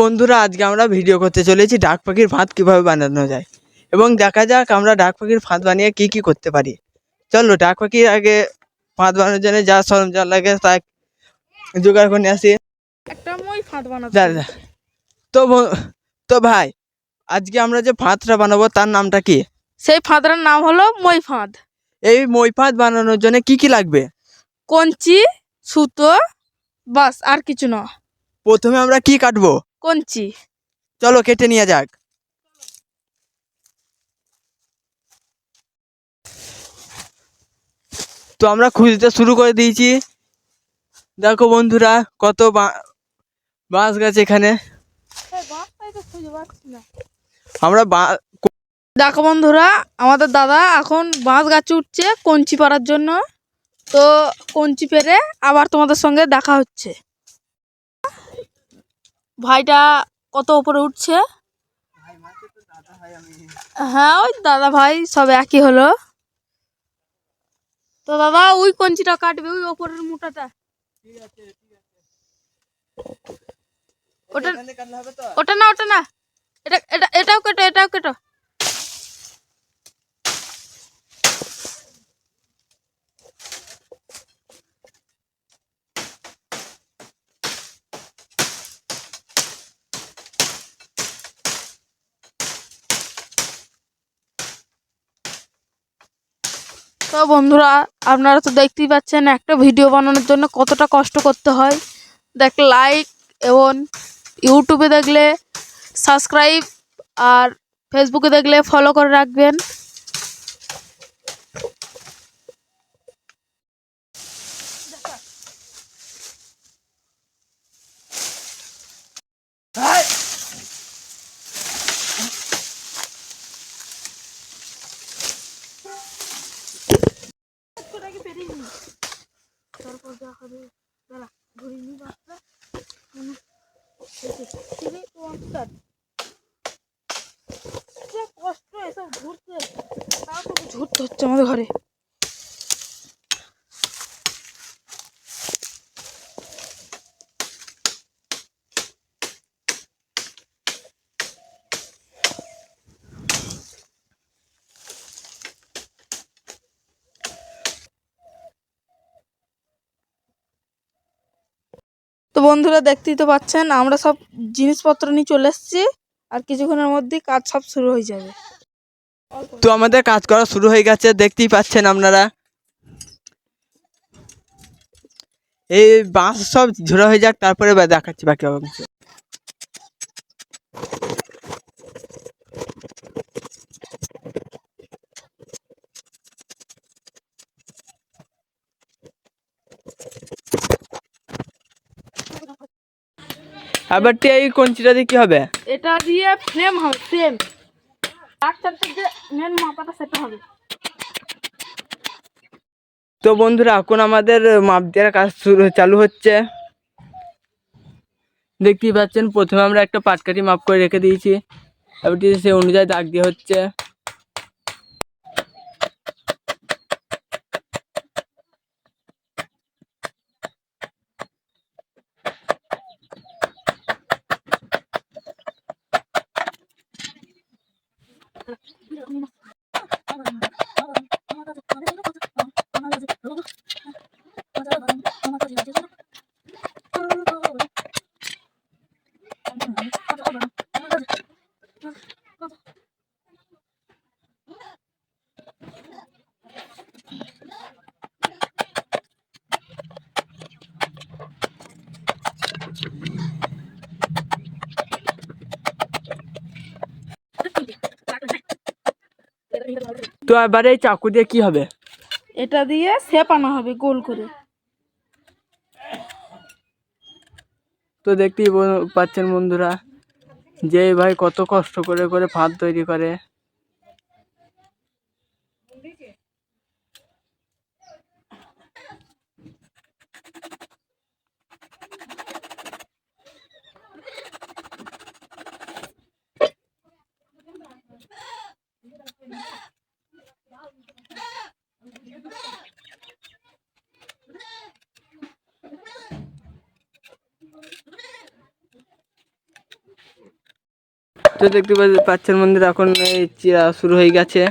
বন্ধুরা আজকে আমরা ভিডিও করতে চলেছি ডাক পাখির ভাত কীভাবে বানানো যায়। এবং দেখা যাক আমরা ডাক পাখির ভাত বানিয়ে কি কি করতে পারি। চলো ডাক পাখির আগে ভাত বানানোর জন্য যা সরঞ্জাম লাগে তা জোগাড় করে আসি। একটা মই ফাঁদ বানাতে। তো তো ভাই আজকে আমরা যে ভাতটা বানাবো তার নামটা কি? সেই ফাঁদটার নাম হলো মই ফাঁদ। এই মই ভাত বানানোর জন্য কি কি লাগবে? কঞ্চি সুতো বাস আর কিছু না। প্রথমে আমরা কি কাটবো? কঞ্চি। চলো কেটে নিয়ে যাক। তো আমরা খুঁজতে শুরু করে দিয়েছি। দেখো বন্ধুরা কত বা- বাঁশ গাছ এখানে। আমরা বা- দেখো বন্ধুরা আমাদের দাদা এখন বাঁশ গাছ উঠছে কঞ্চি পাড়ার জন্য। তো কঞ্চি পেরে আবার তোমাদের সঙ্গে দেখা হচ্ছে। ভাইটা কত উপরে উঠছে? হ্যাঁ ওই দাদা ভাই সব একই হলো। তো দাদা ওই কঞ্চিটা কাটবে ওই ওপরের মোটাটা। ওটা ওটা না ওটা না। এটা এটা এটাও কেটো এটাও কেটো। তো বন্ধুরা, আপনারা তো দেখতেই পাচ্ছেন একটা ভিডিও বানানোর জন্য কতটা কষ্ট করতে হয়। দেখ লাইক এবং ইউটিউবে দেখলে সাবস্ক্রাইব আর ফেসবুকে দেখলে ফলো করে রাখবেন। কষ্ট এসব ঘুরতে। তাও ঘুরতে হচ্ছে আমাদের ঘরে। বন্ধুরা দেখতেই তো পাচ্ছেন, আমরা সব জিনিসপত্র নিয়ে চলে এসেছি আর কিছুক্ষণের মধ্যেই কাজ সব শুরু হয়ে যাবে। তো আমাদের কাজ করা শুরু হয়ে গেছে, দেখতেই পাচ্ছেন আপনারা। এই বাঁশ সব ঝোড়া হয়ে যাক, তারপরে দেখাচ্ছি বাকি অংশ। আবার এই কঞ্চিটা দিয়ে কি হবে? এটা দিয়ে ফ্রেম হবে ফ্রেম ডাক্তারটা যে মেন মাথাটা সেটা হবে। তো বন্ধুরা এখন আমাদের মাপ দেওয়ার কাজ শুরু চালু হচ্ছে। দেখতেই পাচ্ছেন প্রথমে আমরা একটা পাটকাঠি মাপ করে রেখে দিয়েছি। এবারটি সে অনুযায়ী দাগ দিয়ে হচ্ছে। তো এবারে এই চাকু দিয়ে কি হবে? এটা দিয়ে সেপানো আনা হবে গোল করে। তো দেখতেই পাচ্ছেন বন্ধুরা যে ভাই কত কষ্ট করে করে ভাত তৈরি করে। তো দেখতে পাচ্ছেন মন্দির। এখন এই চিরা শুরু হয়ে গেছে।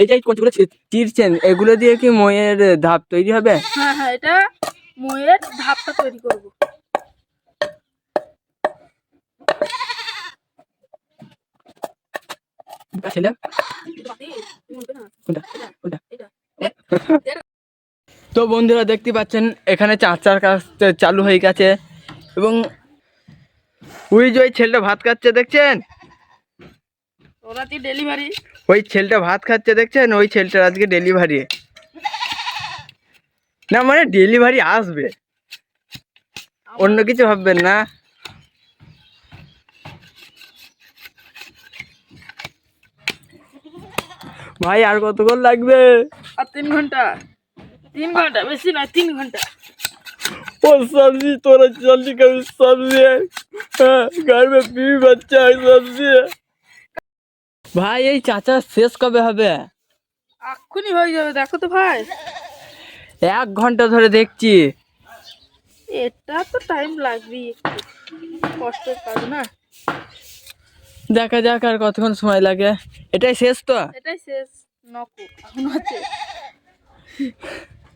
এই যে কোনগুলো চিরছেন এগুলো দিয়ে কি ময়ের ধাপ তৈরি হবে? হ্যাঁ হ্যাঁ এটা ময়ের ধাপটা তৈরি করব। ছেলে? কোনটা? কোনটা? তো বন্ধুরা দেখতে পাচ্ছেন এখানে চাচার কাজ চালু হয়ে গেছে এবং ওই যে ওই ছেলেটা ভাত খাচ্ছে দেখছেন? ডেলিভারি ওই ছেলেটা ভাত খাচ্ছে দেখছেন? ওই ছেলেটার আজকে ডেলিভারি না মানে ডেলিভারি আসবে। অন্য কিছু ভাববেন না। ভাই আর কতক্ষণ লাগবে? আর তিন ঘণ্টা। তিন ঘন্টা বেশি নয় তিন ঘন্টা ओ सब्जी थोड़ा जल्दी कर सब्जी है हाँ, घर में बीवी बच्चा है सब्जी है ভাই এই চাচা শেষ কবে হবে এক্ষুনি হয়ে যাবে দেখো তো ভাই এক ঘন্টা ধরে দেখছি এটা তো টাইম লাগবেই একটু কষ্টের কাজ না দেখা যাক আর কতক্ষণ সময় লাগে এটাই শেষ তো এটাই শেষ নকু এখন আছে